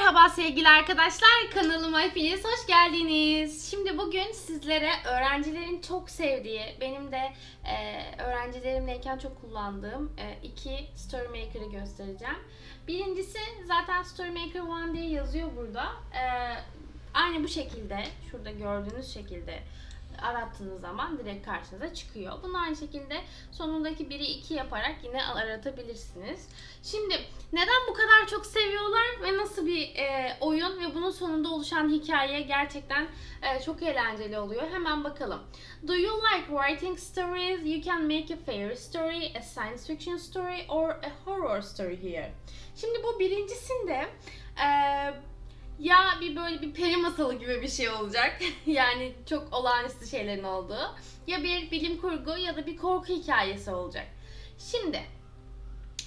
Merhaba sevgili arkadaşlar, kanalıma hepiniz hoş geldiniz. Şimdi bugün sizlere öğrencilerin çok sevdiği, benim de e, öğrencilerimleyken çok kullandığım e, iki Story Maker'ı göstereceğim. Birincisi zaten Story Maker One diye yazıyor burada. E, aynı bu şekilde, şurada gördüğünüz şekilde arattığınız zaman direkt karşınıza çıkıyor. Bunu aynı şekilde sonundaki 1'i 2 yaparak yine aratabilirsiniz. Şimdi neden bu kadar çok seviyorlar ve nasıl bir e, oyun ve bunun sonunda oluşan hikaye gerçekten e, çok eğlenceli oluyor. Hemen bakalım. Do you like writing stories? You can make a fairy story, a science fiction story or a horror story here. Şimdi bu birincisinde e, ya bir böyle bir peri masalı gibi bir şey olacak. yani çok olağanüstü şeylerin olduğu. Ya bir bilim kurgu ya da bir korku hikayesi olacak. Şimdi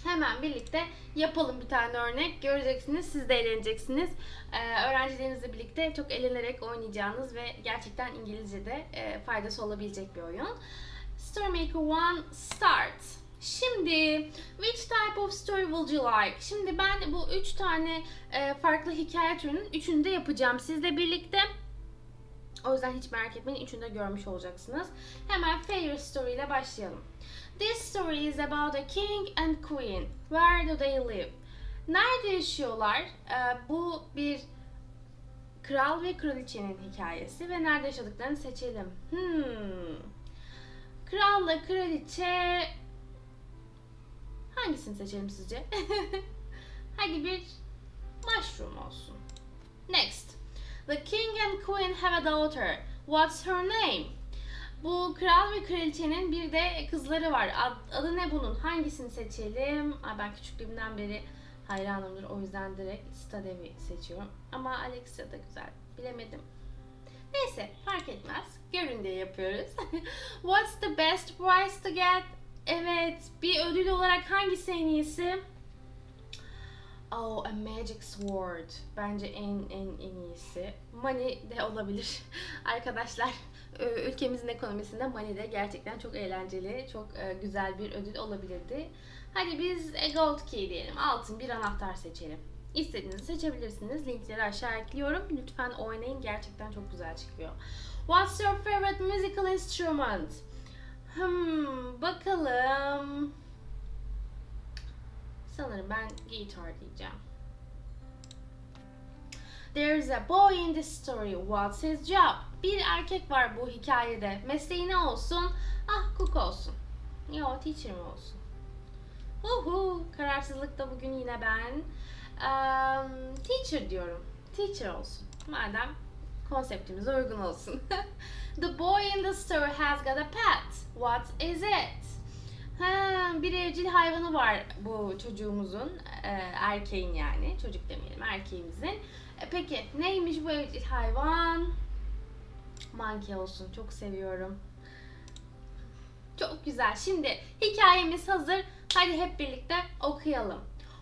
hemen birlikte yapalım bir tane örnek. Göreceksiniz, siz de eğleneceksiniz. Ee, öğrencilerinizle birlikte çok eğlenerek oynayacağınız ve gerçekten İngilizce'de e, faydası olabilecek bir oyun. Story Maker One Start. Şimdi which type of story would you like? Şimdi ben bu üç tane e, farklı hikaye türünün üçünü de yapacağım sizle birlikte. O yüzden hiç merak etmeyin. Üçünü de görmüş olacaksınız. Hemen Fairy Story ile başlayalım. This story is about a king and queen. Where do they live? Nerede yaşıyorlar? Ee, bu bir kral ve kraliçenin hikayesi ve nerede yaşadıklarını seçelim. Hmm. Kralla kraliçe hangisini seçelim sizce? Hadi bir mushroom olsun. Next. The king and queen have a daughter. What's her name? Bu kral ve kraliçenin bir de kızları var. Ad- adı ne bunun? Hangisini seçelim? Ay ben küçüklüğümden beri hayranımdır. O yüzden direkt Stadevi seçiyorum. Ama Alexia da güzel. Bilemedim. Neyse fark etmez. Görün diye yapıyoruz. What's the best prize to get? Evet bir ödül olarak hangisi en iyisi? Oh, a magic sword. Bence en en en iyisi. Money de olabilir. Arkadaşlar, e, ülkemizin ekonomisinde money de gerçekten çok eğlenceli, çok e, güzel bir ödül olabilirdi. Hadi biz a gold key diyelim. Altın bir anahtar seçelim. İstediğinizi seçebilirsiniz. Linkleri aşağı ekliyorum. Lütfen oynayın. Gerçekten çok güzel çıkıyor. What's your favorite musical instrument? Hmm, bakalım. Sanırım ben guitar diyeceğim. There's a boy in this story. What's his job? Bir erkek var bu hikayede. Mesleği ne olsun? Ah cook olsun. Yo teacher mi olsun? Uhu, kararsızlıkta bugün yine ben. Um, teacher diyorum. Teacher olsun. Madem konseptimize uygun olsun. the boy in the story has got a pet. What is it? Ha, bir evcil hayvanı var bu çocuğumuzun, e, erkeğin yani, çocuk demeyelim, erkeğimizin. E, peki neymiş bu evcil hayvan? Monkey olsun, çok seviyorum. Çok güzel. Şimdi hikayemiz hazır. Hadi hep birlikte okuyalım.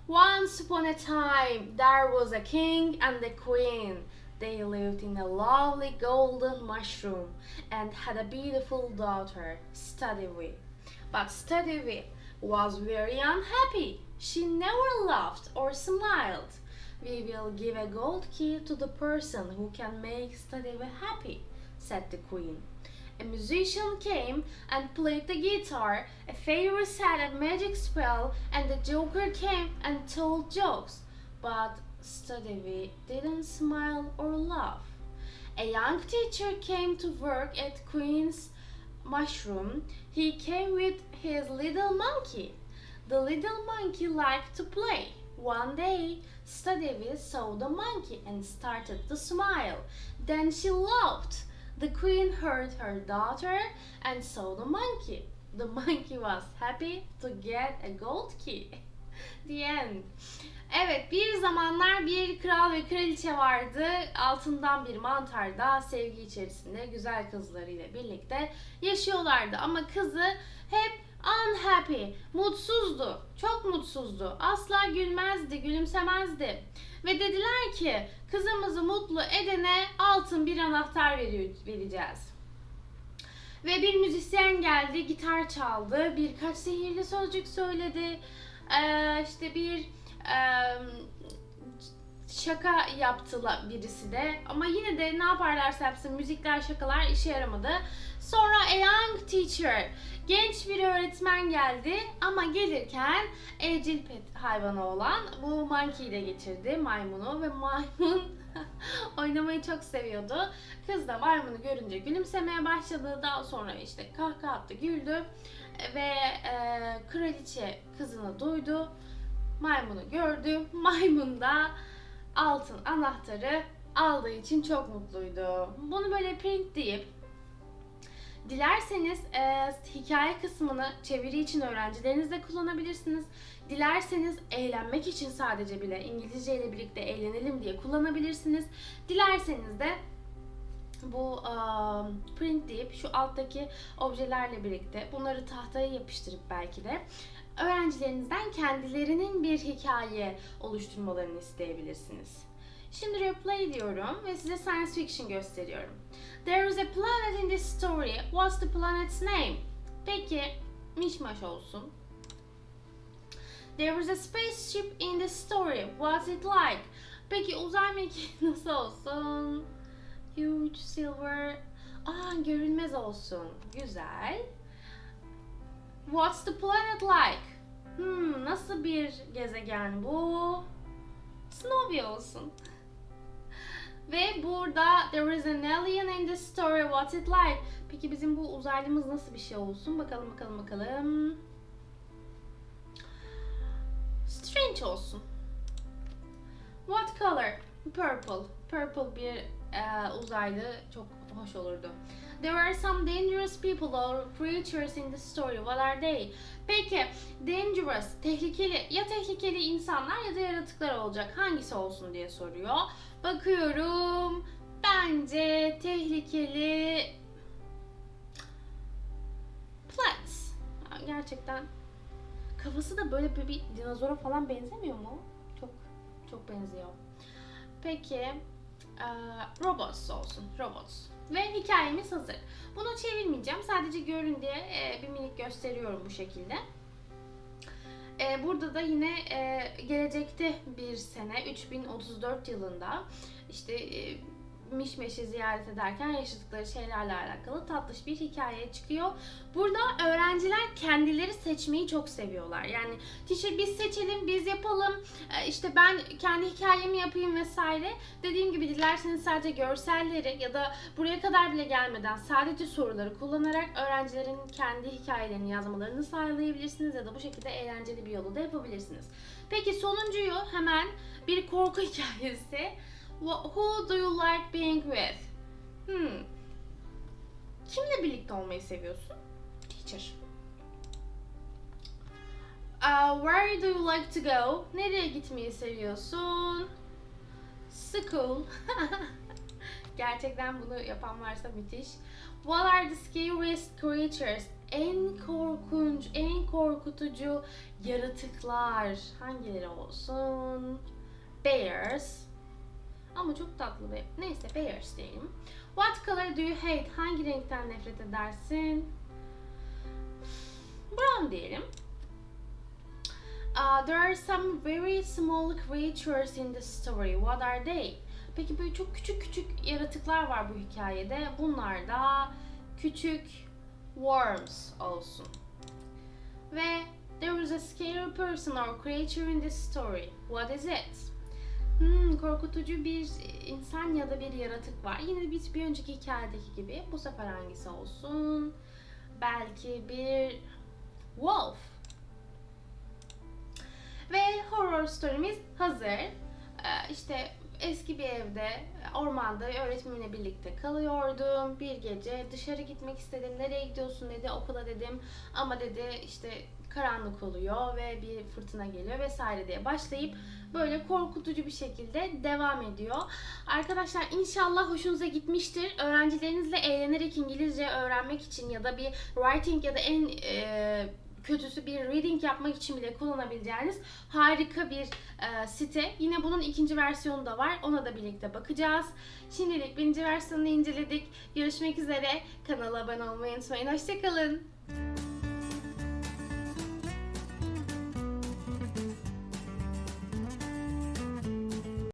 Once upon a time there was a king and a queen. They lived in a lovely golden mushroom and had a beautiful daughter, Studivy. But Studivy was very unhappy. She never laughed or smiled. We will give a gold key to the person who can make Studivy happy, said the queen. A musician came and played the guitar, a fairy said a magic spell, and the joker came and told jokes. But Studivy didn't smile or laugh. A young teacher came to work at Queen's mushroom. He came with his little monkey. The little monkey liked to play. One day, Studivy saw the monkey and started to smile. Then she laughed. The queen heard her daughter and saw the monkey. The monkey was happy to get a gold key. The end. Evet, bir zamanlar bir kral ve kraliçe vardı. Altından bir mantarda sevgi içerisinde güzel kızlarıyla birlikte yaşıyorlardı. Ama kızı hep unhappy, mutsuzdu. Çok mutsuzdu. Asla gülmezdi, gülümsemezdi. Ve dediler ki kızımızı mutlu edene altın bir anahtar vereceğiz. Ve bir müzisyen geldi, gitar çaldı, birkaç sihirli sözcük söyledi. Ee, işte bir şaka yaptılar birisi de ama yine de ne yaparlarsa yapsın müzikler şakalar işe yaramadı. Sonra a young teacher genç bir öğretmen geldi ama gelirken evcil pet hayvanı olan bu monkey'i de getirdi maymunu ve maymun oynamayı çok seviyordu. Kız da maymunu görünce gülümsemeye başladı. Daha sonra işte kahkaha attı, güldü ve e, kraliçe kızını duydu. Maymunu gördü. Maymun da altın anahtarı aldığı için çok mutluydu. Bunu böyle print deyip Dilerseniz e, hikaye kısmını çeviri için öğrencilerinizle kullanabilirsiniz. Dilerseniz eğlenmek için sadece bile İngilizce ile birlikte eğlenelim diye kullanabilirsiniz. Dilerseniz de bu e, print deyip şu alttaki objelerle birlikte bunları tahtaya yapıştırıp belki de öğrencilerinizden kendilerinin bir hikaye oluşturmalarını isteyebilirsiniz. Şimdi replay diyorum ve size science fiction gösteriyorum. There is a planet in this story. What's the planet's name? Peki, mişmaş olsun. There is a spaceship in the story. What's it like? Peki uzay mekiği nasıl olsun? Huge silver. Aa görünmez olsun. Güzel. What's the planet like? Hmm, nasıl bir gezegen bu? Snowy olsun. Ve burada there is an alien in the story. What's it like? Peki bizim bu uzaylımız nasıl bir şey olsun? Bakalım bakalım bakalım. Strange olsun. What color? Purple. Purple bir e, uzaylı çok hoş olurdu. There are some dangerous people or creatures in the story. What are they? Peki, dangerous, tehlikeli, ya tehlikeli insanlar ya da yaratıklar olacak. Hangisi olsun diye soruyor. Bakıyorum. Bence tehlikeli plants. Gerçekten kafası da böyle bir, bir dinozora falan benzemiyor mu? Çok çok benziyor. Peki robots olsun. Robots. Ve hikayemiz hazır. Bunu çevirmeyeceğim. Sadece görün diye e, bir minik gösteriyorum bu şekilde. E, burada da yine e, gelecekte bir sene 3034 yılında işte Mişmeş'i ziyaret ederken yaşadıkları şeylerle alakalı tatlış bir hikaye çıkıyor. Burada öğrenciler kendileri seçmeyi çok seviyorlar. Yani teacher biz seçelim, biz yapalım, e, işte ben kendi hikayemi yapayım vesaire. Dediğim gibi dilerseniz sadece görselleri ya da buraya kadar bile gelmeden sadece soruları kullanarak öğrencilerin kendi hikayelerini yazmalarını sağlayabilirsiniz ya da bu şekilde eğlenceli bir yolu da yapabilirsiniz. Peki sonuncuyu hemen bir korku hikayesi. Who do you like being with? Hmm. Kimle birlikte olmayı seviyorsun? Teacher. Uh, where do you like to go? Nereye gitmeyi seviyorsun? School. Gerçekten bunu yapan varsa müthiş. What are the scariest creatures? En korkunç, en korkutucu yaratıklar hangileri olsun? Bears. Ama çok tatlı ve neyse bears diyelim. What color do you hate? Hangi renkten nefret edersin? Brown diyelim. Uh, there are some very small creatures in the story. What are they? Peki böyle çok küçük küçük yaratıklar var bu hikayede. Bunlar da küçük worms olsun. Ve there is a scary person or creature in this story. What is it? Hmm, korkutucu bir insan ya da bir yaratık var. Yine biz bir önceki hikayedeki gibi. Bu sefer hangisi olsun? Belki bir wolf. Ve horror story'miz hazır. Ee, işte eski bir evde, ormanda öğretmenimle birlikte kalıyordum. Bir gece dışarı gitmek istedim. Nereye gidiyorsun dedi, okula dedim. Ama dedi işte karanlık oluyor ve bir fırtına geliyor vesaire diye başlayıp böyle korkutucu bir şekilde devam ediyor. Arkadaşlar inşallah hoşunuza gitmiştir. Öğrencilerinizle eğlenerek İngilizce öğrenmek için ya da bir writing ya da en e, kötüsü bir reading yapmak için bile kullanabileceğiniz harika bir e, site. Yine bunun ikinci versiyonu da var. Ona da birlikte bakacağız. Şimdilik birinci versiyonunu inceledik. Görüşmek üzere. Kanala abone olmayı unutmayın. Hoşçakalın.